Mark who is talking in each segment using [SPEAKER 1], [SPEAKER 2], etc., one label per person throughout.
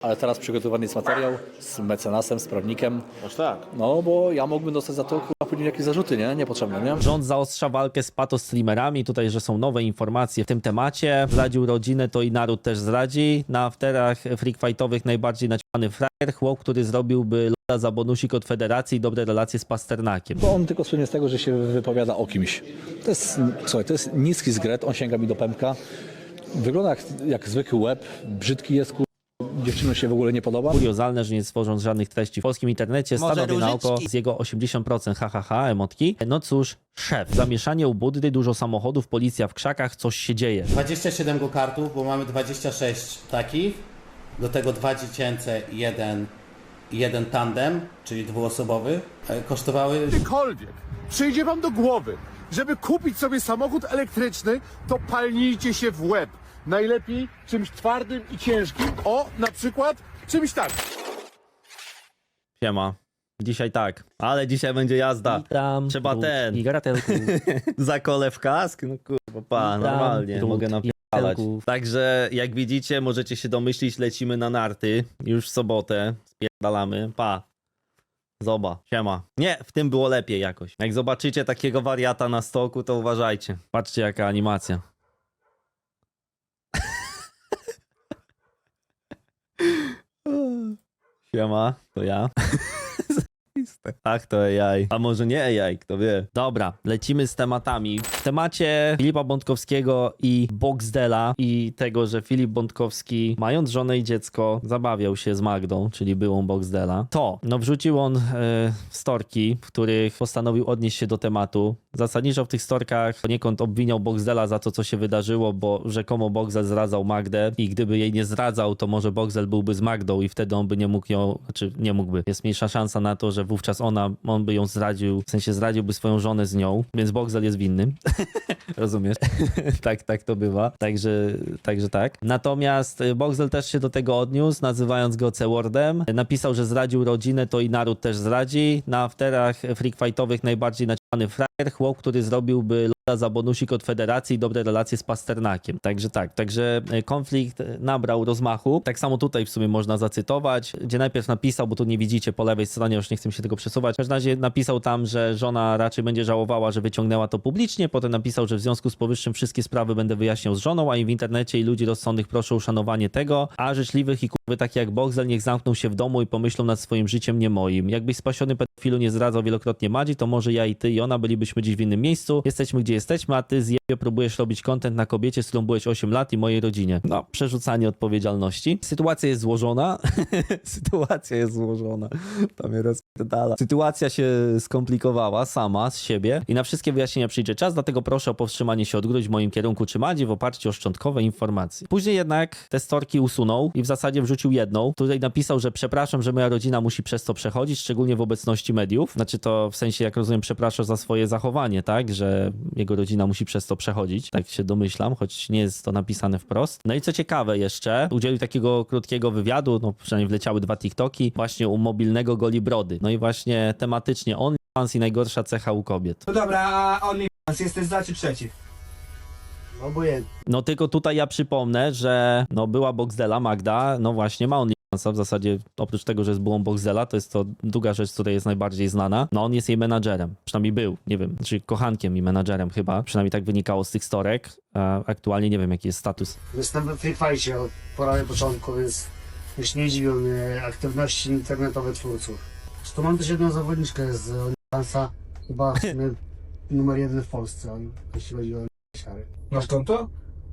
[SPEAKER 1] Ale teraz przygotowany jest materiał z mecenasem, z prawnikiem.
[SPEAKER 2] Aż tak.
[SPEAKER 1] No, bo ja mógłbym dostać za to kurwa później jakieś zarzuty, nie? Niepotrzebne, nie?
[SPEAKER 3] Rząd zaostrza walkę z patostreamerami. Tutaj, że są nowe informacje w tym temacie. Zdradził rodzinę, to i naród też zdradzi. Na afterach freak fightowych najbardziej naćpany frajer, chłop, który zrobiłby loda za bonusik od federacji i dobre relacje z Pasternakiem.
[SPEAKER 1] Bo on tylko słynie z tego, że się wypowiada o kimś. To jest, słuchaj, to jest niski zgret, on sięga mi do pępka. Wygląda jak, jak zwykły łeb, brzydki jest, kurwa. Dziewczynom się w ogóle nie podoba.
[SPEAKER 3] Kuriozalne, że nie stworząc żadnych treści w polskim internecie.
[SPEAKER 4] Może
[SPEAKER 3] Stanowi na oko
[SPEAKER 4] różyczki?
[SPEAKER 3] z jego 80% hahaha, emotki. No cóż, szef. Zamieszanie u Buddy, dużo samochodów, policja w krzakach, coś się dzieje.
[SPEAKER 5] 27 go kartów, bo mamy 26 takich, do tego dwa dziecięce i jeden, i jeden tandem, czyli dwuosobowy, e, kosztowały
[SPEAKER 2] Gdziekolwiek przyjdzie wam do głowy, żeby kupić sobie samochód elektryczny, to palnijcie się w łeb. Najlepiej czymś twardym i ciężkim. O, na przykład czymś tak.
[SPEAKER 3] Siema. Dzisiaj tak, ale dzisiaj będzie jazda. Witam,
[SPEAKER 1] Trzeba ten.
[SPEAKER 3] I garatelku. Za kole w kask? No kurwa, pa,
[SPEAKER 1] Witam,
[SPEAKER 3] normalnie, mogę
[SPEAKER 1] i
[SPEAKER 3] napierdalać. Także jak widzicie, możecie się domyślić, lecimy na narty. Już w sobotę, spierdalamy, pa. Zoba, siema. Nie, w tym było lepiej jakoś. Jak zobaczycie takiego wariata na stoku, to uważajcie. Patrzcie jaka animacja. Siema, to ja. Tak, to AI. A może nie AI, kto wie. Dobra, lecimy z tematami. W temacie Filipa Bątkowskiego i Boxdela i tego, że Filip Bątkowski, mając żonę i dziecko, zabawiał się z Magdą, czyli byłą Boxdela, to no wrzucił on e, storki, w których postanowił odnieść się do tematu. Zasadniczo w tych storkach poniekąd obwiniał Boxdela za to, co się wydarzyło, bo rzekomo Boxdel zdradzał Magdę i gdyby jej nie zdradzał, to może Boxdel byłby z Magdą i wtedy on by nie mógł ją, znaczy nie mógłby. Jest mniejsza szansa na to, że wówczas ona, on by ją zdradził, w sensie zdradziłby swoją żonę z nią, więc Boxdel jest winny. Rozumiesz? tak, tak to bywa. Także, także tak. Natomiast y, Boxdel też się do tego odniósł, nazywając go C-wordem. Napisał, że zdradził rodzinę, to i naród też zdradzi. Na afterach freak fightowych najbardziej naćpany frajer, chłop, który zrobiłby za bonusik od federacji i dobre relacje z Pasternakiem. Także tak, także y, konflikt y, nabrał rozmachu. Tak samo tutaj w sumie można zacytować, gdzie najpierw napisał, bo tu nie widzicie po lewej stronie, już nie chcę się tego przesuwać. W każdym razie napisał tam, że żona raczej będzie żałowała, że wyciągnęła to publicznie. Potem napisał, że w związku z powyższym wszystkie sprawy będę wyjaśniał z żoną, a im w internecie i ludzi rozsądnych proszę o uszanowanie tego, a życzliwych i kurwy takie jak Boxel niech zamkną się w domu i pomyślą nad swoim życiem, nie moim. Jakbyś spasiony pedofilu nie zdradzał wielokrotnie Madzi, to może ja i ty i ona bylibyśmy dziś w innym miejscu. Jesteśmy gdzie jesteśmy, a ty zjebie próbujesz robić content na kobiecie, z którą byłeś 8 lat i mojej rodzinie. No, przerzucanie odpowiedzialności. Sytuacja jest złożona. Sytuacja jest złożona. To mnie rozpierdala. Sytuacja się skomplikowała sama z siebie i na wszystkie wyjaśnienia przyjdzie czas, dlatego proszę o powstrzymanie się od gruź w moim kierunku czy Madzi w oparciu o szczątkowe informacje. Później jednak te storki usunął i w zasadzie wrzucił jedną. Tutaj napisał, że przepraszam, że moja rodzina musi przez to przechodzić, szczególnie w obecności mediów. Znaczy to w sensie, jak rozumiem, przepraszam za swoje zachowanie, tak? Że jego rodzina musi przez to przechodzić. Tak się domyślam, choć nie jest to napisane wprost. No i co ciekawe jeszcze, udzielił takiego krótkiego wywiadu, no przynajmniej wleciały dwa TikToki, właśnie u mobilnego Goli Brody. No i właśnie tematycznie OnlyFans i najgorsza cecha u kobiet.
[SPEAKER 6] No dobra, a OnlyFans jesteś za czy przeciw?
[SPEAKER 4] Obojętnie.
[SPEAKER 3] No tylko tutaj ja przypomnę, że no była Boxdela, Magda, no właśnie ma OnlyFansa, w zasadzie oprócz tego, że jest byłą Boxdela, to jest to druga rzecz, z której jest najbardziej znana. No on jest jej menadżerem, przynajmniej był, nie wiem, czy kochankiem i menadżerem chyba, przynajmniej tak wynikało z tych storek. A aktualnie nie wiem, jaki jest status.
[SPEAKER 4] Jestem w Free Fightie od prawie początku, więc już nie dziwią mnie aktywności internetowe twórców. Zresztą mam też jedną zawodniczkę z OnlyFansa, chyba w sumie numer jeden w Polsce, on- jeśli chodzi o siary.
[SPEAKER 6] Masz konto?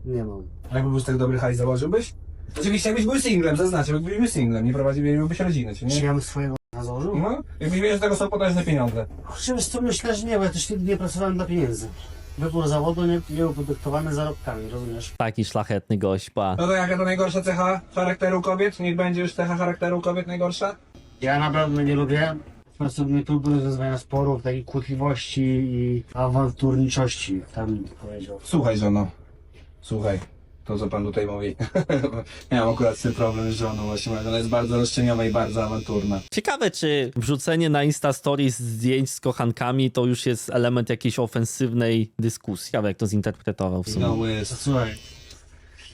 [SPEAKER 4] Nie mam.
[SPEAKER 6] A jakby był tak dobry hajs, założyłbyś? Oczywiście jakbyś był singlem, zaznaczam, jakbyś był singlem, nie prowadziłbyś rodziny, czy
[SPEAKER 4] Czy
[SPEAKER 6] nie?
[SPEAKER 4] ja bym swojego na założył?
[SPEAKER 6] No, jakbyś wiedział, że tego są potężne pieniądze.
[SPEAKER 4] Wiesz co, myślę, że nie, bo ja też nigdy nie pracowałem dla pieniędzy. Wybór zawodu nie, nie był podyktowany zarobkami, rozumiesz?
[SPEAKER 3] Taki szlachetny gość, pa.
[SPEAKER 6] No to jaka to najgorsza cecha charakteru kobiet? Niech będzie już cecha charakteru kobiet najgorsza?
[SPEAKER 4] Ja naprawdę nie lubię pracownej próby rozwiązywania sporów, takiej kłótliwości i awanturniczości, tam bym powiedział.
[SPEAKER 6] Słuchaj, żono. Słuchaj. To, co pan tutaj mówi. Miałem akurat z tym problem z żoną właśnie, ona jest bardzo roszczeniowa i bardzo awanturna.
[SPEAKER 3] Ciekawe, czy wrzucenie na Insta Stories zdjęć z kochankami to już jest element jakiejś ofensywnej dyskusji. Ciekawe, jak to zinterpretował w sumie.
[SPEAKER 6] No jest,
[SPEAKER 4] Słuchaj,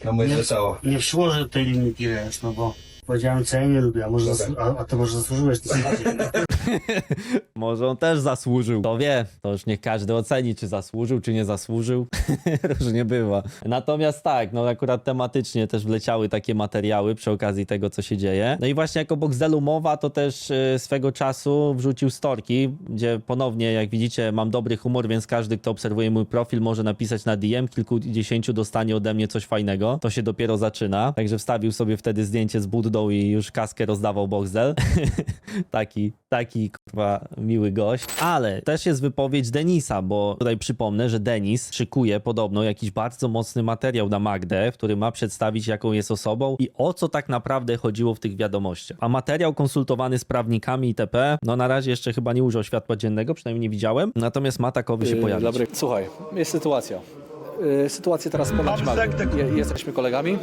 [SPEAKER 6] no jest
[SPEAKER 4] Nie.
[SPEAKER 6] wesoło.
[SPEAKER 4] nie przyłożę tej linijki, wiesz, no bo Powiedziałem, co ja nie lubię, a, może zasłu- a, a to może zasłużyłeś ty.
[SPEAKER 3] Może on też zasłużył. To wie, to już niech każdy oceni, czy zasłużył, czy nie zasłużył. Różnie bywa. Natomiast tak, no akurat tematycznie też wleciały takie materiały przy okazji tego, co się dzieje. No i właśnie jako Boxdelu mowa, to też y, swego czasu wrzucił storki, gdzie ponownie, jak widzicie, mam dobry humor, więc każdy, kto obserwuje mój profil, może napisać na DM, kilkudziesięciu dostanie ode mnie coś fajnego. To się dopiero zaczyna. Także wstawił sobie wtedy zdjęcie z Buddą i już kaskę rozdawał Boxdel. taki, taki kurwa miły gość. Ale też jest wypowiedź Denisa, bo tutaj przypomnę, że Denis szykuje podobno jakiś bardzo mocny materiał na Magdę, w którym ma przedstawić jaką jest osobą i o co tak naprawdę chodziło w tych wiadomościach. A materiał konsultowany z prawnikami itp. No na razie jeszcze chyba nie użył światła dziennego, przynajmniej nie widziałem. Natomiast ma takowy się
[SPEAKER 1] Yy,
[SPEAKER 3] pojawić.
[SPEAKER 1] Dobry. Słuchaj, jest sytuacja. Yy, Sytuacja teraz ponad Magdą. Je- Jesteśmy kolegami.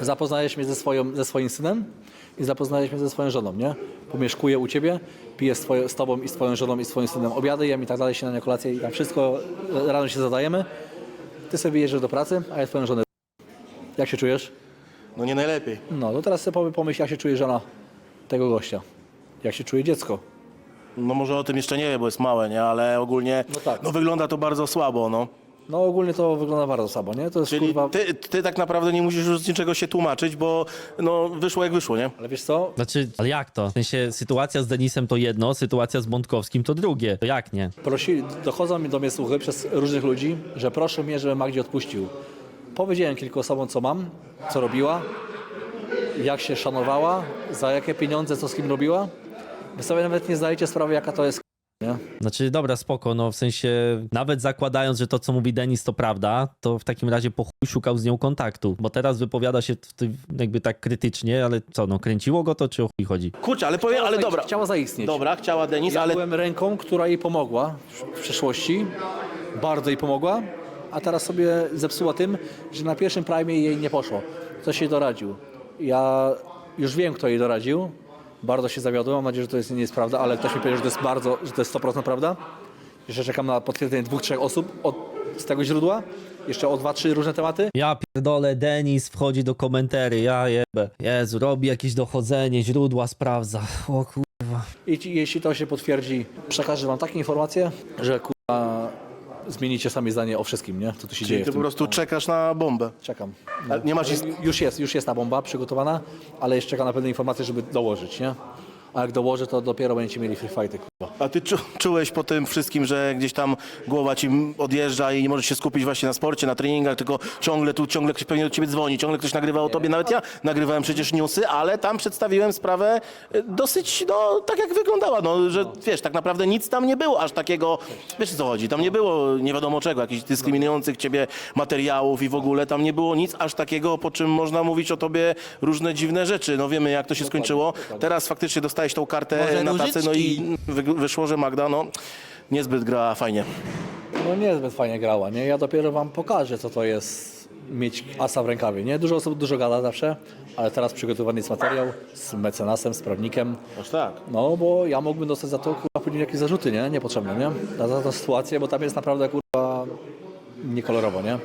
[SPEAKER 1] Zapoznajesz mnie ze, swoją, ze swoim synem i zapoznajesz mnie ze swoją żoną, nie? Pomieszkuję u ciebie, piję z, twoje, z tobą i z twoją żoną i z twoim synem obiady, jem i tak dalej, się na kolację i tam wszystko e, rano się zadajemy. Ty sobie jedziesz do pracy, a ja twoją żonę. Jak się czujesz?
[SPEAKER 7] No nie najlepiej.
[SPEAKER 1] No, to teraz sobie pomyśl, jak się czuje żona tego gościa. Jak się czuje dziecko.
[SPEAKER 7] No może o tym jeszcze nie wiem, bo jest małe, nie? Ale ogólnie
[SPEAKER 1] No tak.
[SPEAKER 7] no wygląda to bardzo słabo, no.
[SPEAKER 1] No ogólnie to wygląda bardzo słabo, nie? To jest
[SPEAKER 7] Czyli
[SPEAKER 1] kurwa...
[SPEAKER 7] ty, ty tak naprawdę nie musisz już z niczego się tłumaczyć, bo no wyszło jak wyszło, nie?
[SPEAKER 1] Ale wiesz co?
[SPEAKER 3] Znaczy, ale jak to? W sensie sytuacja z Denisem to jedno, sytuacja z Bątkowskim to drugie. To jak nie?
[SPEAKER 1] Prosi, dochodzą mi do mnie słuchy przez różnych ludzi, że proszę mnie, żebym Magdzie odpuścił. Powiedziałem kilku osobom, co mam, co robiła, jak się szanowała, za jakie pieniądze, co z kim robiła. Wy sobie nawet nie zdajecie sprawy, jaka to jest nie?
[SPEAKER 3] Znaczy, dobra, spoko, no w sensie, nawet zakładając, że to, co mówi Denis, to prawda, to w takim razie po chuj szukał z nią kontaktu, bo teraz wypowiada się w tym jakby tak krytycznie, ale co, no kręciło go to, czy o chuj chodzi?
[SPEAKER 7] Kurczę, ale powiem, ale dobra.
[SPEAKER 1] Chciała zaistnieć.
[SPEAKER 7] Dobra, chciała Denis,
[SPEAKER 1] Ja
[SPEAKER 7] ale
[SPEAKER 1] byłem ręką, która jej pomogła w przeszłości, bardzo jej pomogła, a teraz sobie zepsuła tym, że na pierwszym prime jej nie poszło. Ktoś jej doradził. Ja już wiem, kto jej doradził. Bardzo się zawiodłem, mam nadzieję, że to jest, nie jest prawda, ale ktoś mi powiedział, że to jest bardzo, że to jest 100% prawda. Jeszcze czekam na potwierdzenie dwóch, trzech osób od, z tego źródła. Jeszcze o dwa, trzy różne tematy.
[SPEAKER 3] Ja pierdolę, Denis wchodzi do komentarzy, ja jebę. Jezu, robi jakieś dochodzenie, źródła sprawdza. O kurwa.
[SPEAKER 1] I ci- jeśli to się potwierdzi, przekażę wam takie informacje, że kurwa, zmienicie sami zdanie o wszystkim, nie? Co tu się dzieje
[SPEAKER 7] Czyli
[SPEAKER 1] w
[SPEAKER 7] ty
[SPEAKER 1] tym.
[SPEAKER 7] po prostu czekasz na bombę.
[SPEAKER 1] Czekam.
[SPEAKER 7] Ale nie masz
[SPEAKER 1] Już jest, już jest ta bomba przygotowana, ale jeszcze czekam na pewne informacje, żeby dołożyć, nie? A jak dołożę, to dopiero będziecie mieli free fighty, kurwa.
[SPEAKER 7] A ty czu, czułeś po tym wszystkim, że gdzieś tam głowa ci odjeżdża i nie możesz się skupić właśnie na sporcie, na treningach, tylko ciągle tu, ciągle ktoś pewnie do ciebie dzwoni, ciągle ktoś nagrywa o tobie. Nawet ja nagrywałem przecież newsy, ale tam przedstawiłem sprawę e, dosyć, no, tak jak wyglądała, no, że wiesz, tak naprawdę nic tam nie było aż takiego, wiesz o co chodzi, tam nie było nie wiadomo czego, jakichś dyskryminujących ciebie materiałów i w ogóle tam nie było nic aż takiego, po czym można mówić o tobie różne dziwne rzeczy. No wiemy jak to się skończyło. Teraz faktycznie dostałeś tą kartę
[SPEAKER 3] Może
[SPEAKER 7] na tacy, no i wy, wyszło, że Magda, no, niezbyt grała fajnie.
[SPEAKER 1] No niezbyt fajnie grała, nie? Ja dopiero wam pokażę, co to jest mieć asa w rękawie, nie? Dużo osób dużo gada zawsze, ale teraz przygotowany jest materiał z mecenasem, z prawnikiem.
[SPEAKER 7] Aż tak.
[SPEAKER 1] No, bo ja mógłbym dostać za to, kurwa, później jakieś zarzuty, nie? Niepotrzebne, nie? Za, za tę sytuację, bo tam jest naprawdę, kurwa, niekolorowo, nie?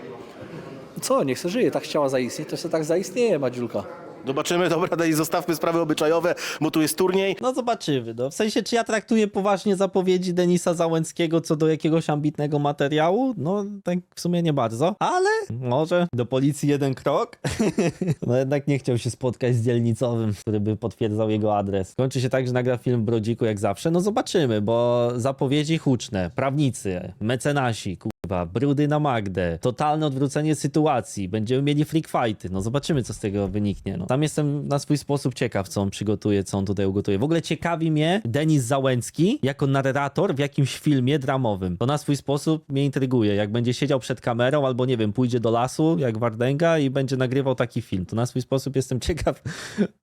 [SPEAKER 1] Co, niech se żyje, tak chciała zaistnieć, to se tak zaistnieje, Madziulka.
[SPEAKER 7] Zobaczymy, dobra, daj zostawmy sprawy obyczajowe, bo tu jest turniej.
[SPEAKER 3] No zobaczymy, no. W sensie, czy ja traktuję poważnie zapowiedzi Denisa Załęckiego co do jakiegoś ambitnego materiału? No, tak w sumie nie bardzo, ale może do policji jeden krok. no jednak nie chciał się spotkać z dzielnicowym, który by potwierdzał jego adres. Kończy się tak, że nagra film w Brodziku jak zawsze. No zobaczymy, bo zapowiedzi huczne, prawnicy, mecenasi, kurwa, brudy na Magdę, totalne odwrócenie sytuacji, będziemy mieli freak fighty, no zobaczymy, co z tego wyniknie. No. Tam jestem na swój sposób ciekaw, co on przygotuje, co on tutaj ugotuje. W ogóle ciekawi mnie Denis Załęcki jako narrator w jakimś filmie dramowym. To na swój sposób mnie intryguje. Jak będzie siedział przed kamerą, albo nie wiem, pójdzie do lasu, jak Wardęga i będzie nagrywał taki film. To na swój sposób jestem ciekaw.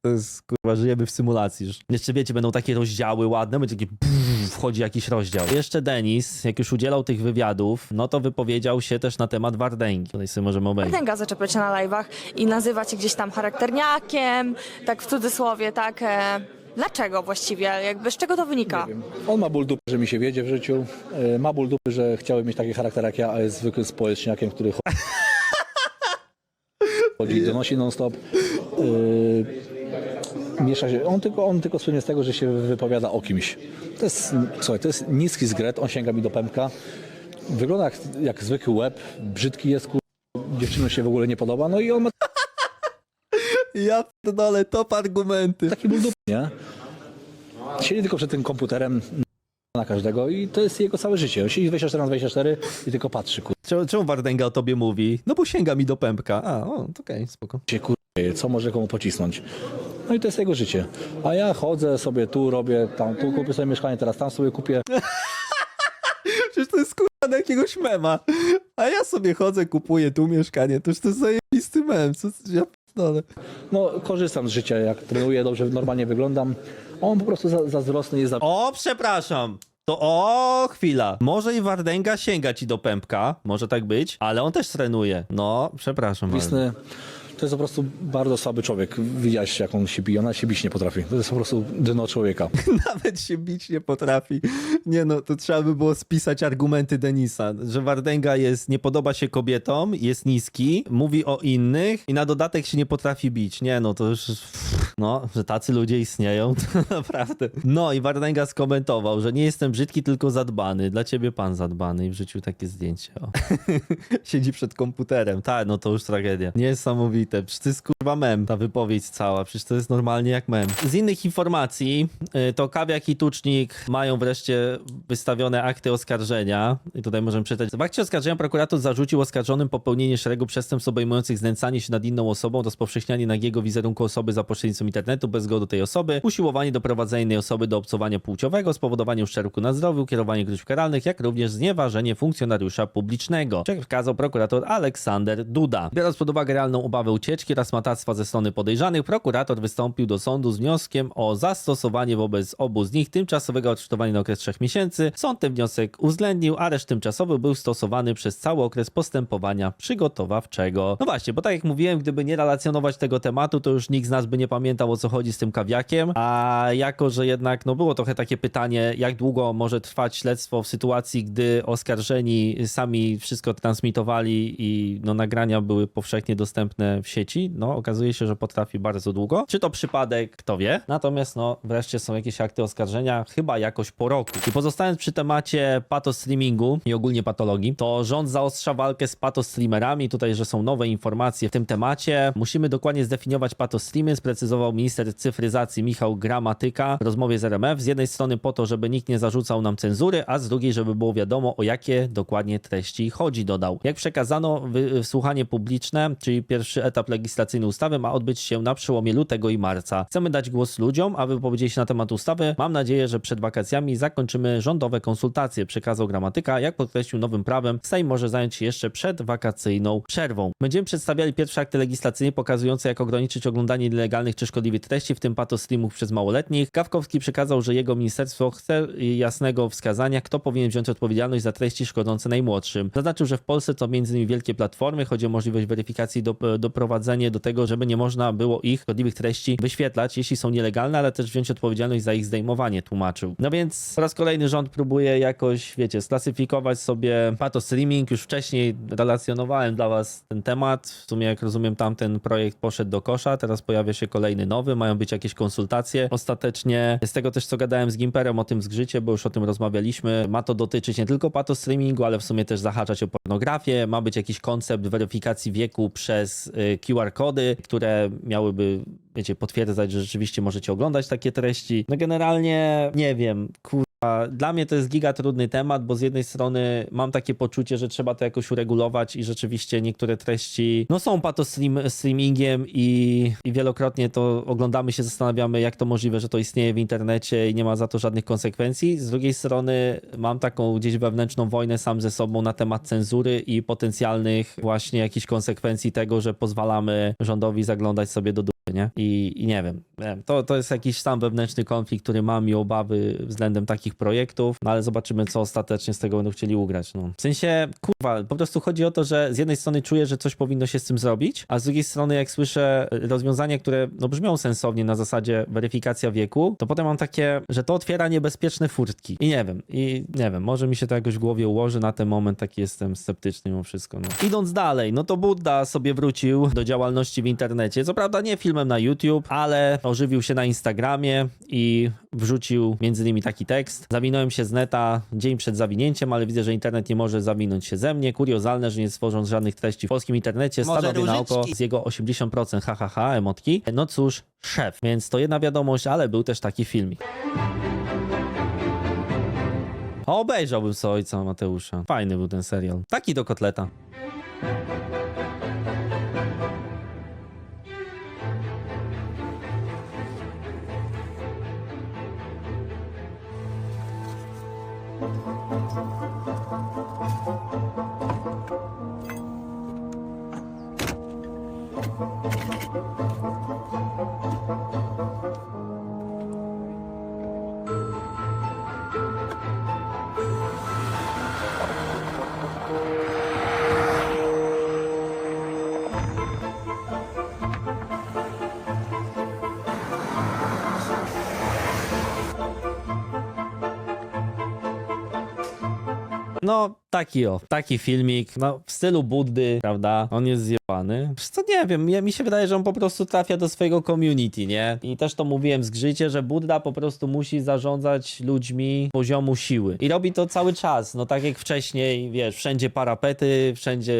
[SPEAKER 3] To jest, kurwa, żyjemy w symulacji. Jeszcze wiecie, będą takie rozdziały ładne, będzie takie wchodzi jakiś rozdział. Jeszcze Denis, jak już udzielał tych wywiadów, no to wypowiedział się też na temat Wardęgi. Tutaj sobie możemy obejrzeć.
[SPEAKER 8] Wardęga zaczepia cię na live'ach i nazywa cię gdzieś tam charakterniakiem, tak w cudzysłowie, tak. E, dlaczego właściwie? Jakby z czego to wynika?
[SPEAKER 1] On ma ból dupy, że mi się wiedzie w życiu. Yy, Ma ból dupy, że chciałby mieć taki charakter jak ja, a jest zwykłym społeczniakiem, który chodzi i donosi non-stop. Yy, miesza się, on tylko, on tylko słynie z tego, że się wypowiada o kimś. To jest, słuchaj, to jest niski zgret, on sięga mi do pępka. Wygląda jak, jak zwykły łeb, brzydki jest, kur... dziewczynom się w ogóle nie podoba, no i on ma
[SPEAKER 3] Ja dole top argumenty.
[SPEAKER 1] taki ból dupy, nie? Siedzi tylko przed tym komputerem na każdego i to jest jego całe życie. On siedzi 24 na 24 i tylko patrzy, kur...
[SPEAKER 3] Czemu, czemu Wardęga o tobie mówi? No bo sięga mi do pępka. A, o, to okej, spoko.
[SPEAKER 1] się kur... co może komu pocisnąć. No i to jest jego życie. A ja chodzę sobie tu, robię tam, tu kupię sobie mieszkanie, teraz tam sobie kupię.
[SPEAKER 3] Przecież to jest kurwa na jakiegoś mema. A ja sobie chodzę, kupuję tu mieszkanie. To już to jest zajebisty mem. Co, ja pierdolę.
[SPEAKER 1] No, korzystam z życia, jak trenuję, dobrze, normalnie wyglądam. On po prostu za, zazdrosny jest za...
[SPEAKER 3] O, przepraszam. To o, chwila. Może i Wardęga sięga ci do pępka, może tak być, ale on też trenuje. No, przepraszam. bardzo.
[SPEAKER 1] To jest po prostu bardzo słaby człowiek. Widziałeś, jak on się bije. Ona się bić nie potrafi. To jest po prostu dno człowieka.
[SPEAKER 3] Nawet się bić nie potrafi. Nie no, to trzeba by było spisać argumenty Denisa, że Wardęga jest, nie podoba się kobietom, jest niski, mówi o innych i na dodatek się nie potrafi bić. Nie no, to już, no, że tacy ludzie istnieją, to naprawdę. No i Wardęga skomentował, że nie jestem brzydki, tylko zadbany. Dla ciebie pan zadbany i wrzucił takie zdjęcie. Siedzi przed komputerem. Tak, no to już tragedia. Niesamowite. Przecież to jest kurwa mem, ta wypowiedź cała. Przecież to jest normalnie jak mem. Z innych informacji, y, to Kawiak i Tucznik mają wreszcie wystawione akty oskarżenia. I tutaj możemy przeczytać. W akcie oskarżenia prokurator zarzucił oskarżonym popełnienie szeregu przestępstw obejmujących znęcanie się nad inną osobą, rozpowszechnianie nagiego wizerunku osoby za pośrednictwem internetu bez zgody tej osoby, usiłowanie doprowadzenia innej osoby do obcowania płciowego, spowodowanie uszczerbku na zdrowiu, kierowanie gruźb karalnych, jak również znieważenie funkcjonariusza publicznego. Jak wskazał prokurator Aleksander Duda. Biorąc pod uwagę realną obawę ucieczki oraz matactwa ze strony podejrzanych, prokurator wystąpił do sądu z wnioskiem o zastosowanie wobec obu z nich tymczasowego aresztowania na okres 3 miesięcy. Sąd ten wniosek uwzględnił. Areszt tymczasowy był stosowany przez cały okres postępowania przygotowawczego. No właśnie, bo tak jak mówiłem, gdyby nie relacjonować tego tematu, to już nikt z nas by nie pamiętał o co chodzi z tym kawiakiem. A jako, że jednak no było trochę takie pytanie, jak długo może trwać śledztwo w sytuacji, gdy oskarżeni sami wszystko transmitowali i no nagrania były powszechnie dostępne w sieci, no okazuje się, że potrafi bardzo długo. Czy to przypadek, kto wie. Natomiast no wreszcie są jakieś akty oskarżenia, chyba jakoś po roku. I pozostając przy temacie patostreamingu i ogólnie patologii, to rząd zaostrza walkę z patostreamerami. Tutaj, że są nowe informacje w tym temacie. Musimy dokładnie zdefiniować patostreamy, sprecyzował minister cyfryzacji Michał Gramatyka w rozmowie z RMF. Z jednej strony po to, żeby nikt nie zarzucał nam cenzury, a z drugiej, żeby było wiadomo, o jakie dokładnie treści chodzi, dodał. Jak przekazano, wy- wysłuchanie publiczne, czyli pierwszy etap legislacyjny ustawy ma odbyć się na przełomie lutego i marca. Chcemy dać głos ludziom, aby wypowiedzieli się na temat ustawy. Mam nadzieję, że przed wakacjami zakończymy rządowe konsultacje, przekazał gramatyka. Jak podkreślił nowym prawem, Sejm może zająć się jeszcze przed wakacyjną przerwą. Będziemy przedstawiali pierwsze akty legislacyjne pokazujące, jak ograniczyć oglądanie nielegalnych czy szkodliwych treści, w tym patostreamów przez małoletnich. Gawkowski przekazał, że jego ministerstwo chce jasnego wskazania, kto powinien wziąć odpowiedzialność za treści szkodzące najmłodszym. Zaznaczył, że w Polsce to m.in. wielkie platformy, chodzi o możliwość weryfikacji do, doprowadzenie do tego, żeby nie można było ich szkodliwych treści wyświetlać, jeśli są nielegalne, ale też wziąć odpowiedzialność za ich zdejmowanie, tłumaczył. No więc po raz kolejny rząd próbuje jakoś, wiecie, sklasyfikować sobie patostreaming. Już wcześniej relacjonowałem dla was ten temat. W sumie, jak rozumiem, tamten projekt poszedł do kosza, teraz pojawia się kolejny nowy, mają być jakieś konsultacje. Ostatecznie, z tego też co gadałem z Gimperem o tym zgrzycie, bo już o tym rozmawialiśmy, ma to dotyczyć nie tylko patostreamingu, ale w sumie też zahaczać o pornografię. Ma być jakiś koncept weryfikacji wieku przez y, QR kody, które miałyby, wiecie, potwierdzać, że rzeczywiście możecie oglądać takie treści. No generalnie nie wiem, kur... Dla mnie to jest giga trudny temat, bo z jednej strony mam takie poczucie, że trzeba to jakoś uregulować i rzeczywiście niektóre treści no są patostream, streamingiem i, i wielokrotnie to oglądamy się, zastanawiamy jak to możliwe, że to istnieje w internecie i nie ma za to żadnych konsekwencji. Z drugiej strony mam taką gdzieś wewnętrzną wojnę sam ze sobą na temat cenzury i potencjalnych właśnie jakichś konsekwencji tego, że pozwalamy rządowi zaglądać sobie do nie? I, i nie wiem. To, to jest jakiś sam wewnętrzny konflikt, który mam i obawy względem takich projektów, no ale zobaczymy, co ostatecznie z tego będą chcieli ugrać. No. W sensie, kurwa, po prostu chodzi o to, że z jednej strony czuję, że coś powinno się z tym zrobić, a z drugiej strony, jak słyszę rozwiązania, które no, brzmią sensownie na zasadzie weryfikacja wieku, to potem mam takie, że to otwiera niebezpieczne furtki. I nie wiem, i nie wiem, może mi się to jakoś w głowie ułoży, na ten moment taki jestem sceptyczny mimo wszystko. No. Idąc dalej, no to Budda sobie wrócił do działalności w internecie. Co prawda nie film filmem na YouTube, ale ożywił się na Instagramie i wrzucił między innymi taki tekst. Zawinąłem się z neta dzień przed zawinięciem, ale widzę, że internet nie może zawinąć się ze mnie. Kuriozalne, że nie stworzą żadnych treści w polskim internecie. Stanowi na oko z jego 80% hahaha emotki. No cóż, szef. Więc to jedna wiadomość, ale był też taki filmik. Obejrzałbym sobie ojca Mateusza. Fajny był ten serial. Taki do kotleta. No, taki o, taki filmik, no w stylu Buddy, prawda? On jest zjebany. Co nie wiem, ja, mi się wydaje, że on po prostu trafia do swojego community, nie? I też to mówiłem w zgrzycie, że Budda po prostu musi zarządzać ludźmi poziomu siły. I robi to cały czas, no tak jak wcześniej, wiesz, wszędzie parapety, wszędzie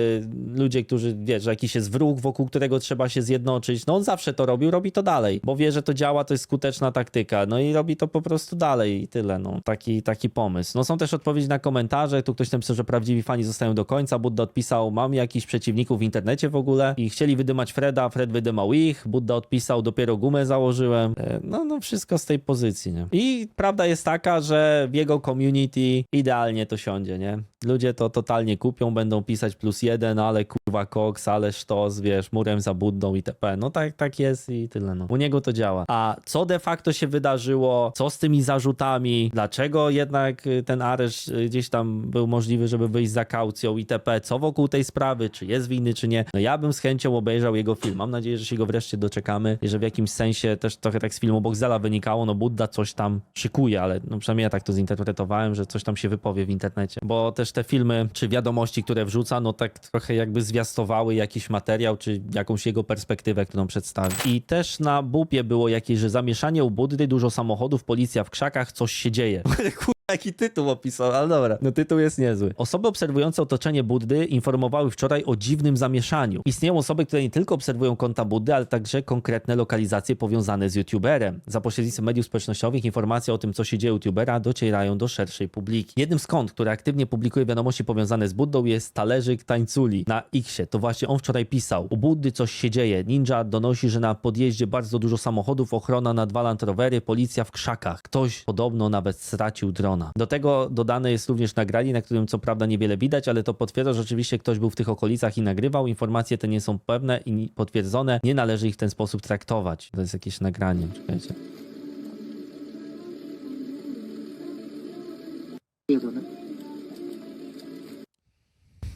[SPEAKER 3] ludzie, którzy, wiesz, jakiś jest wróg, wokół którego trzeba się zjednoczyć. No on zawsze to robił, robi to dalej, bo wie, że to działa, to jest skuteczna taktyka. No i robi to po prostu dalej i tyle, no. Taki, taki pomysł. No są też odpowiedzi na komentarze, tu ktoś napisał, że prawdziwi fani zostają do końca. Budda odpisał, mam jakichś przeciwników w internecie w ogóle i chcieli wydymać Freda, Fred wydymał ich. Budda odpisał, dopiero gumę założyłem. E, No, no wszystko z tej pozycji, nie? I prawda jest taka, że w jego community idealnie to siądzie, nie? Ludzie to totalnie kupią, będą pisać plus jeden, ale kurwa koks, ale sztos, wiesz, murem za Buddą itp. No tak, tak jest i tyle, no. U niego to działa. A co de facto się wydarzyło? Co z tymi zarzutami? Dlaczego jednak y, ten areszt y, gdzieś tam był możliwy, żeby wyjść za kaucją itp. Co wokół tej sprawy? Czy jest winny, czy nie? No ja bym z chęcią obejrzał jego film. Mam nadzieję, że się go wreszcie doczekamy i że w jakimś sensie też trochę tak z filmu Boxdela wynikało, no Budda coś tam szykuje, ale no przynajmniej ja tak to zinterpretowałem, że coś tam się wypowie w internecie. Bo też te filmy, czy wiadomości, które wrzuca, no tak trochę jakby zwiastowały jakiś materiał, czy jakąś jego perspektywę, którą przedstawi. I też na bupie było jakieś, że zamieszanie u Buddy, dużo samochodów, policja w krzakach, coś się dzieje. Jaki tytuł opisał, ale dobra. No tytuł jest niezły. Osoby obserwujące otoczenie Buddy informowały wczoraj o dziwnym zamieszaniu. Istnieją osoby, które nie tylko obserwują konta Buddy, ale także konkretne lokalizacje powiązane z youtuberem. Za pośrednictwem mediów społecznościowych informacje o tym, co się dzieje youtubera, docierają do szerszej publiki. Jednym z kont, które aktywnie publikuje wiadomości powiązane z Buddą jest Talerzyk Tańculi na Xie. To właśnie on wczoraj pisał. U Buddy coś się dzieje. Ninja donosi, że na podjeździe bardzo dużo samochodów, ochrona na dwa Land Rovery, policja w krzakach. Ktoś podobno nawet stracił Do tego dodane jest również nagranie, na którym co prawda niewiele widać, ale to potwierdza, że rzeczywiście ktoś był w tych okolicach i nagrywał. Informacje te nie są pewne i potwierdzone. Nie należy ich w ten sposób traktować. To jest jakieś nagranie. Czekajcie.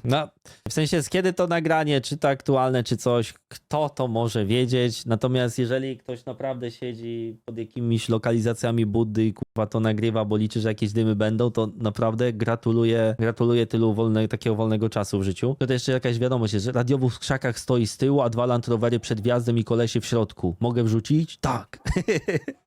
[SPEAKER 3] No, w sensie z kiedy to nagranie, czy to aktualne, czy coś, kto to może wiedzieć. Natomiast jeżeli ktoś naprawdę siedzi pod jakimiś lokalizacjami Buddy i kurwa to nagrywa, bo liczy, że jakieś dymy będą, to naprawdę gratuluję, gratuluję tylu wolne, takiego wolnego czasu w życiu. To jeszcze jakaś wiadomość że radiowóz w krzakach stoi z tyłu, a dwa Land Rovery przed wjazdem i kolesie w środku. Mogę wrzucić? Tak.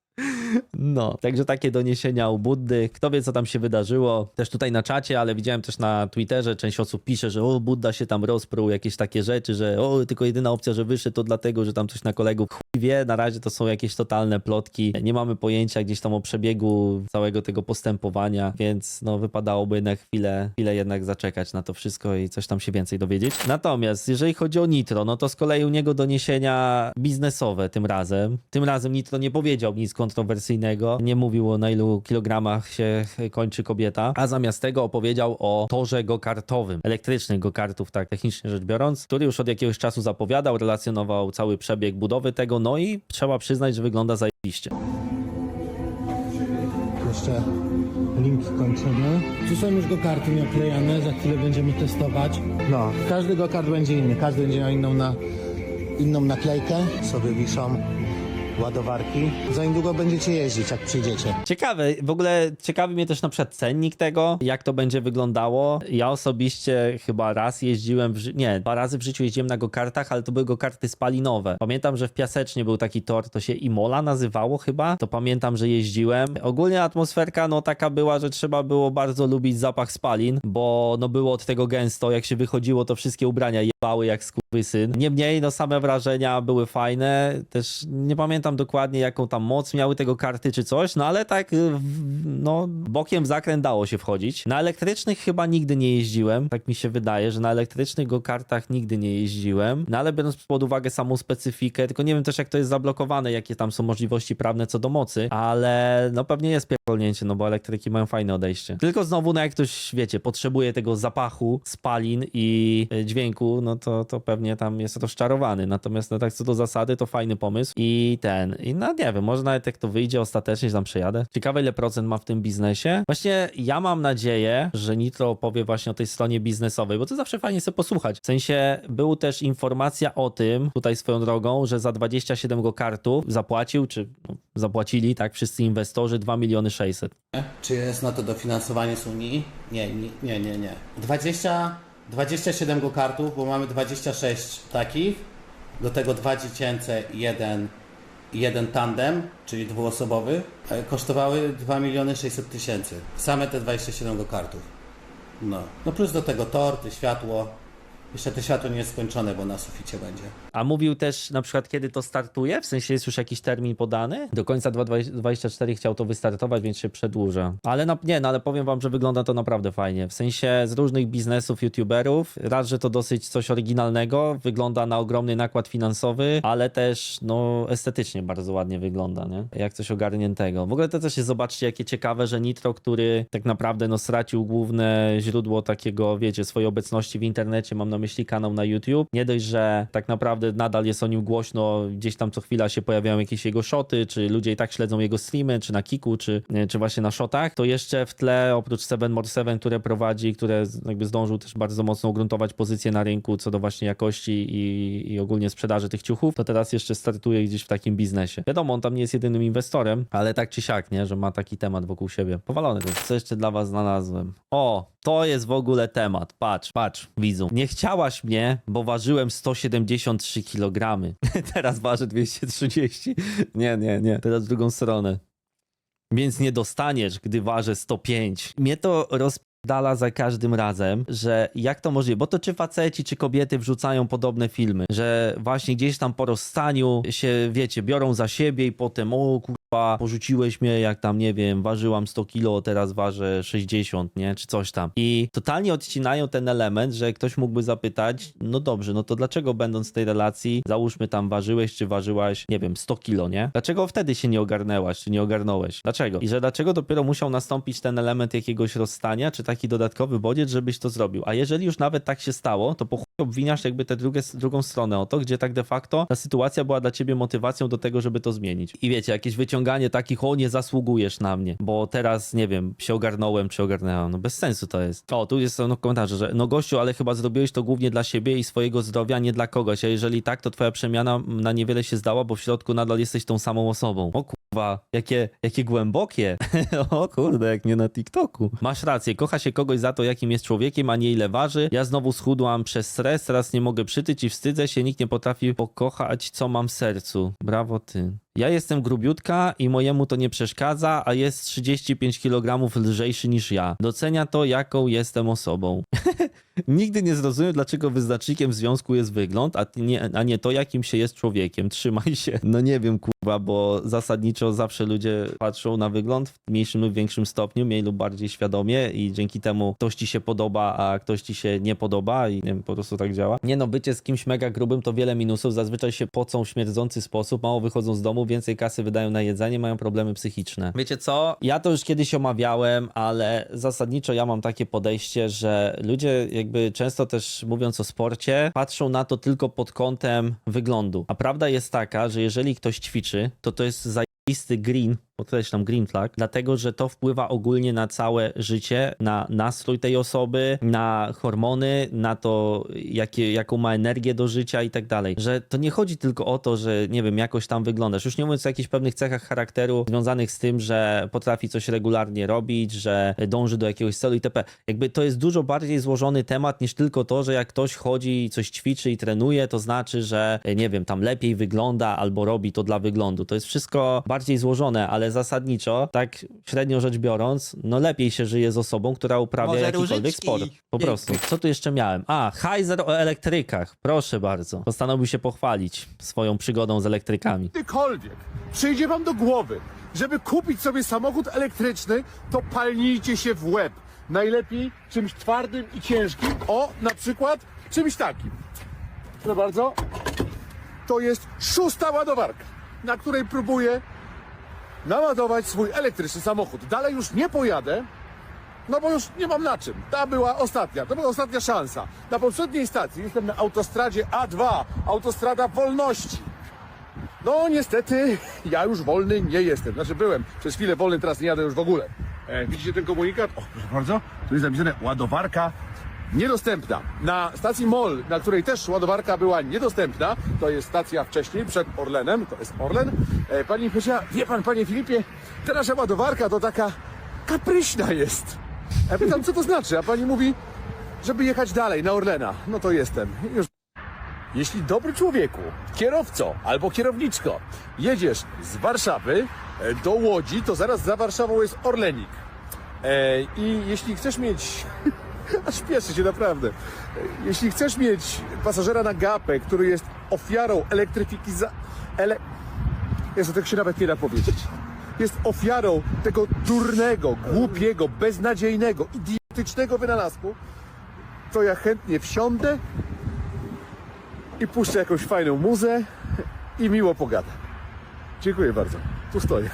[SPEAKER 3] No, także takie doniesienia u Buddy. Kto wie, co tam się wydarzyło. Też tutaj na czacie, ale widziałem też na Twitterze, część osób pisze, że o, Budda się tam rozpruł, jakieś takie rzeczy, że o, tylko jedyna opcja, że wyszedł, to dlatego, że tam coś na kolegów chuj wie. Na razie to są jakieś totalne plotki. Nie mamy pojęcia gdzieś tam o przebiegu całego tego postępowania, więc no wypadałoby jednak chwilę, chwilę jednak zaczekać na to wszystko i coś tam się więcej dowiedzieć. Natomiast jeżeli chodzi o Nitro, no to z kolei u niego doniesienia biznesowe tym razem. Tym razem Nitro nie powiedział nic kontrowersyjnego, nie mówił o na ilu kilogramach się kończy kobieta, a zamiast tego opowiedział o torze go-kartowym, elektrycznych go-kartów, tak technicznie rzecz biorąc, który już od jakiegoś czasu zapowiadał, relacjonował cały przebieg budowy tego, no i trzeba przyznać, że wygląda zajebiście.
[SPEAKER 9] Jeszcze link kończymy. Tu są już go karty naklejane, za chwilę będziemy testować. No, każdy go kart będzie inny, każdy będzie miał inną, na, inną naklejkę. Sobie wiszą ładowarki. Za niedługo będziecie jeździć, jak przyjdziecie.
[SPEAKER 3] Ciekawe, w ogóle ciekawi mnie też na przykład cennik tego, jak to będzie wyglądało. Ja osobiście chyba raz jeździłem, w ży- nie, dwa razy w życiu jeździłem na go-kartach, ale to były go-karty spalinowe. Pamiętam, że w Piasecznie był taki tor, to się Imola nazywało chyba, to pamiętam, że jeździłem. Ogólnie atmosferka no taka była, że trzeba było bardzo lubić zapach spalin, bo no było od tego gęsto, jak się wychodziło, to wszystkie ubrania jebały jak syn. Niemniej, no same wrażenia były fajne, też nie pamiętam dokładnie jaką tam moc miały tego karty czy coś, no ale tak y, no bokiem w zakręt dało się wchodzić. Na elektrycznych chyba nigdy nie jeździłem, tak mi się wydaje, że na elektrycznych go kartach nigdy nie jeździłem, no ale biorąc pod uwagę samą specyfikę, tylko nie wiem też jak to jest zablokowane, jakie tam są możliwości prawne co do mocy, ale no pewnie jest pierdolnięcie, no bo elektryki mają fajne odejście. Tylko znowu, no jak ktoś, wiecie, potrzebuje tego zapachu, spalin i y, dźwięku, no to, to pewnie tam jest rozczarowany. Natomiast no tak co do zasady, to fajny pomysł i ten, i no nie wiem, może nawet jak to wyjdzie ostatecznie, tam przejadę. Ciekawe ile procent ma w tym biznesie. Właśnie ja mam nadzieję, że Nitro opowie właśnie o tej stronie biznesowej, bo to zawsze fajnie sobie posłuchać. W sensie, był też informacja o tym, tutaj swoją drogą, że za 27 go kartów zapłacił, czy no, zapłacili, tak, wszyscy inwestorzy 2 miliony 600.
[SPEAKER 5] Czy jest na to dofinansowanie z Unii? Nie, nie, nie, nie. nie. 20, 27 go kartów, bo mamy 26 takich, do tego dwa dziecięce i jeden, jeden tandem, czyli dwuosobowy, e, kosztowały 2 miliony 600 tysięcy. Same te 27 go kartów. No. no plus do tego torty, światło. Jeszcze to światło nie skończone, bo na suficie będzie.
[SPEAKER 3] A mówił też na przykład, kiedy to startuje? W sensie jest już jakiś termin podany? Do końca 2024 chciał to wystartować, więc się przedłuża. Ale no, nie, no ale powiem wam, że wygląda to naprawdę fajnie. W sensie z różnych biznesów, youtuberów. Raz, że to dosyć coś oryginalnego, wygląda na ogromny nakład finansowy, ale też no estetycznie bardzo ładnie wygląda, nie? Jak coś ogarniętego. W ogóle to też jest, zobaczcie, jakie ciekawe, że Nitro, który tak naprawdę no stracił główne źródło takiego, wiecie, swojej obecności w internecie, mam na myśli kanał na YouTube. Nie dość, że tak naprawdę nadal jest o nim głośno, gdzieś tam co chwila się pojawiają jakieś jego shoty, czy ludzie i tak śledzą jego streamy, czy na Kiku, czy, czy właśnie na shotach, to jeszcze w tle oprócz Seven More Seven, które prowadzi, które jakby zdążył też bardzo mocno ugruntować pozycję na rynku co do właśnie jakości i, i ogólnie sprzedaży tych ciuchów, to teraz jeszcze startuje gdzieś w takim biznesie. Wiadomo, on tam nie jest jedynym inwestorem, ale tak czy siak, nie, że ma taki temat wokół siebie. Powalony to. Co jeszcze dla was znalazłem? O, to jest w ogóle temat. Patrz, patrz, widzu. Nie chciałaś mnie, bo ważyłem 173 kg. Teraz ważę 230. Nie, nie, nie. Teraz w drugą stronę. Więc nie dostaniesz, gdy ważę 105. Mnie to rozpdala za każdym razem, że jak to możliwe, bo to czy faceci, czy kobiety wrzucają podobne filmy, że właśnie gdzieś tam po rozstaniu się, wiecie, biorą za siebie i potem, o kurwa, porzuciłeś mnie, jak tam, nie wiem, ważyłam 100 kilo, teraz ważę 60, nie, czy coś tam. I totalnie odcinają ten element, że ktoś mógłby zapytać, no dobrze, no to dlaczego będąc w tej relacji, załóżmy tam ważyłeś, czy ważyłaś, nie wiem, 100 kilo, nie? Dlaczego wtedy się nie ogarnęłaś, czy nie ogarnąłeś? Dlaczego? I że dlaczego dopiero musiał nastąpić ten element jakiegoś rozstania, czy taki dodatkowy bodziec, żebyś to zrobił? A jeżeli już nawet tak się stało, to po chuj obwiniasz jakby tę drugie, drugą stronę o to, gdzie tak de facto ta sytuacja była dla ciebie motywacją do tego, żeby to zmienić. I wiecie, jakieś wyciąganie takich, o nie zasługujesz na mnie, bo teraz, nie wiem, się ogarnąłem, czy ogarnęłam. No bez sensu to jest. O, tu jest no komentarze, że no gościu, ale chyba zrobiłeś to głównie dla siebie i swojego zdrowia, nie dla kogoś, a jeżeli tak, to twoja przemiana na niewiele się zdała, bo w środku nadal jesteś tą samą osobą. O kurwa, jakie, jakie głębokie. o kurde, jak nie na TikToku. Masz rację, kocha się kogoś za to, jakim jest człowiekiem, a nie ile waży. Ja znowu schudłam przez stres, teraz nie mogę przytyć i wstydzę się, nikt nie potrafi pokochać, co mam w sercu. Brawo ty. Ja jestem grubiutka i mojemu to nie przeszkadza, a jest 35 kg lżejszy niż ja. Docenia to, jaką jestem osobą. Nigdy nie zrozumiem, dlaczego wyznacznikiem związku jest wygląd, a nie, a nie to, jakim się jest człowiekiem. Trzymaj się. No nie wiem, kurwa, bo zasadniczo zawsze ludzie patrzą na wygląd w mniejszym lub większym stopniu, mniej lub bardziej świadomie i dzięki temu ktoś ci się podoba, a ktoś ci się nie podoba i nie wiem, po prostu tak działa. Nie no, bycie z kimś mega grubym to wiele minusów. Zazwyczaj się pocą w śmierdzący sposób, mało wychodzą z domu, więcej kasy wydają na jedzenie, mają problemy psychiczne. Wiecie co? Ja to już kiedyś omawiałem, ale zasadniczo ja mam takie podejście, że ludzie jakby często też mówiąc o sporcie, patrzą na to tylko pod kątem wyglądu. A prawda jest taka, że jeżeli ktoś ćwiczy, to to jest zajebisty green podkreślam green flag, dlatego, że to wpływa ogólnie na całe życie, na nastrój tej osoby, na hormony, na to, jakie, jaką ma energię do życia i tak dalej. Że to nie chodzi tylko o to, że nie wiem, jakoś tam wyglądasz. Już nie mówiąc o jakichś pewnych cechach charakteru związanych z tym, że potrafi coś regularnie robić, że dąży do jakiegoś celu itp. Jakby to jest dużo bardziej złożony temat niż tylko to, że jak ktoś chodzi i coś ćwiczy i trenuje, to znaczy, że nie wiem, tam lepiej wygląda albo robi to dla wyglądu. To jest wszystko bardziej złożone, ale zasadniczo, tak średnio rzecz biorąc, no lepiej się żyje z osobą, która uprawia
[SPEAKER 10] Może
[SPEAKER 3] jakikolwiek
[SPEAKER 10] różyczki.
[SPEAKER 3] sport. Po prostu. Co tu jeszcze miałem? A, Heiser o elektrykach. Proszę bardzo. Postanowił się pochwalić swoją przygodą z elektrykami.
[SPEAKER 2] Kiedykolwiek przyjdzie wam do głowy, żeby kupić sobie samochód elektryczny, to palnijcie się w łeb. Najlepiej czymś twardym i ciężkim. O, na przykład czymś takim. Proszę bardzo. To jest szósta ładowarka, na której próbuję naładować swój elektryczny samochód. Dalej już nie pojadę, no bo już nie mam na czym. Ta była ostatnia, to była ostatnia szansa. Na poprzedniej stacji jestem na autostradzie A2, autostrada wolności. No niestety, ja już wolny nie jestem. Znaczy byłem przez chwilę wolny, teraz nie jadę już w ogóle. E, widzicie ten komunikat? O, proszę bardzo, tu jest napisane ładowarka niedostępna. Na stacji MOL, na której też ładowarka była niedostępna, to jest stacja wcześniej, przed Orlenem, to jest Orlen. E, pani powiedziała, wie pan, panie Filipie, ta nasza ładowarka to taka kapryśna jest. Ja pytam, co to znaczy? A pani mówi, żeby jechać dalej na Orlena. No to jestem. Już jeśli dobry człowieku, kierowco albo kierowniczko, jedziesz z Warszawy e, do Łodzi, to zaraz za Warszawą jest Orlenik. E, I jeśli chcesz mieć. A śpieszy się naprawdę. Jeśli chcesz mieć pasażera na gapę, który jest ofiarą elektryfikiza... Ele... Jezu, tego się nawet nie da powiedzieć. Jest ofiarą tego durnego, głupiego, beznadziejnego, idiotycznego wynalazku, to ja chętnie wsiądę i puszczę jakąś fajną muzę i miło pogadam. Dziękuję bardzo. Tu stoję.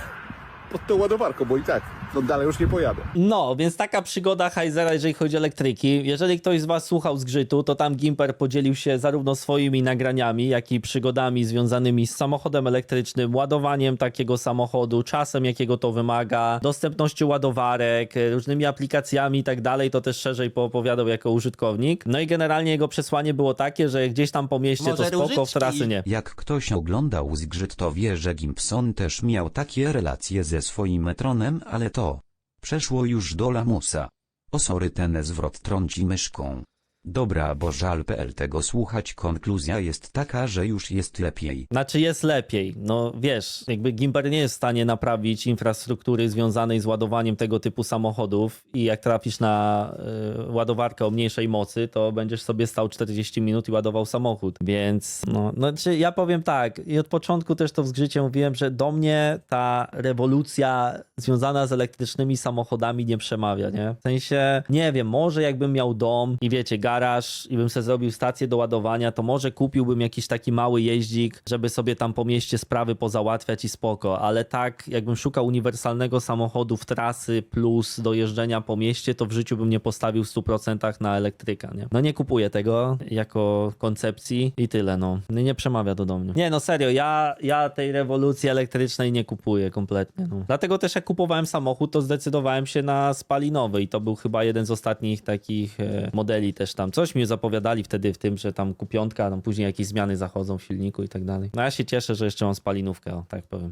[SPEAKER 2] Pod tą ładowarką, bo i tak, no dalej już nie pojadę.
[SPEAKER 3] No, więc taka przygoda Heizera, jeżeli chodzi o elektryki. Jeżeli ktoś z Was słuchał zgrzytu, to tam Gimper podzielił się zarówno swoimi nagraniami, jak i przygodami związanymi z samochodem elektrycznym, ładowaniem takiego samochodu, czasem jakiego to wymaga, dostępnością ładowarek, różnymi aplikacjami i tak dalej. To też szerzej poopowiadał jako użytkownik. No i generalnie jego przesłanie było takie, że gdzieś tam po mieście
[SPEAKER 10] Może
[SPEAKER 3] to spoko, w trasy nie.
[SPEAKER 11] Jak ktoś oglądał zgrzyt to wie, że Gimpson też miał takie relacje ze swoim metronem, ale to przeszło już do lamusa. O sorry ten zwrot trąci myszką. Dobra, bo żal.pl tego słuchać konkluzja jest taka, że już jest lepiej.
[SPEAKER 3] Znaczy jest lepiej. No wiesz, jakby Gimper nie jest w stanie naprawić infrastruktury związanej z ładowaniem tego typu samochodów i jak trafisz na y, ładowarkę o mniejszej mocy, to będziesz sobie stał 40 minut i ładował samochód. Więc no, no znaczy ja powiem tak, i od początku też to w zgrzycie mówiłem, że do mnie ta rewolucja związana z elektrycznymi samochodami nie przemawia, nie? W sensie, nie wiem, może jakbym miał dom i wiecie, garaż i bym sobie zrobił stację do ładowania, to może kupiłbym jakiś taki mały jeździk, żeby sobie tam po mieście sprawy pozałatwiać i spoko, ale tak jakbym szukał uniwersalnego samochodu w trasy plus do jeżdżenia po mieście, to w życiu bym nie postawił w 100% na elektryka, nie? No nie kupuję tego jako koncepcji i tyle, no. Nie przemawia to do mnie. Nie, no serio, ja, ja tej rewolucji elektrycznej nie kupuję kompletnie, no. Dlatego też jak kupowałem samochód, to zdecydowałem się na spalinowy i to był chyba jeden z ostatnich takich e, modeli też tam. Coś mi zapowiadali wtedy w tym, że tam kupiątka, tam później jakieś zmiany zachodzą w silniku i tak dalej. No ja się cieszę, że jeszcze mam spalinówkę, o, tak powiem.